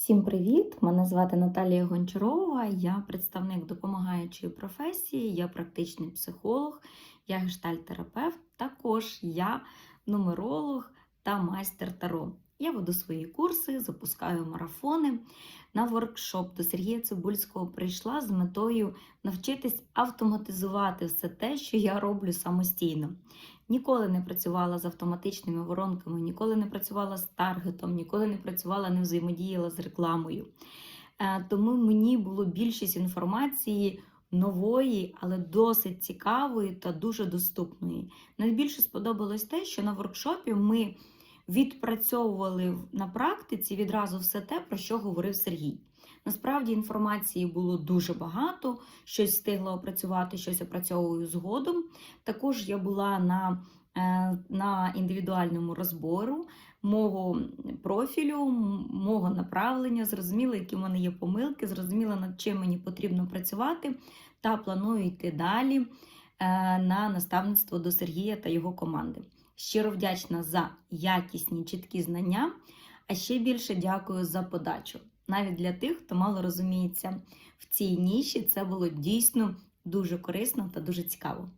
Всім привіт! Мене звати Наталія Гончарова. Я представник допомагаючої професії, я практичний психолог, я гештальтерапевт. Також я нумеролог та майстер таро. Я веду свої курси, запускаю марафони. На воркшоп до Сергія Цибульського прийшла з метою навчитись автоматизувати все те, що я роблю самостійно. Ніколи не працювала з автоматичними воронками, ніколи не працювала з таргетом, ніколи не працювала, не взаємодіяла з рекламою. Е, Тому мені було більшість інформації нової, але досить цікавої та дуже доступної. Найбільше сподобалось те, що на воркшопі ми відпрацьовували на практиці відразу все те, про що говорив Сергій. Насправді інформації було дуже багато, щось встигла опрацювати, щось опрацьовую згодом. Також я була на, е, на індивідуальному розбору мого профілю, мого направлення, зрозуміла, які в мене є помилки, зрозуміла, над чим мені потрібно працювати, та планую йти далі е, на наставництво до Сергія та його команди. Щиро вдячна за якісні, чіткі знання, а ще більше дякую за подачу. Навіть для тих, хто мало розуміється в цій ніші, це було дійсно дуже корисно та дуже цікаво.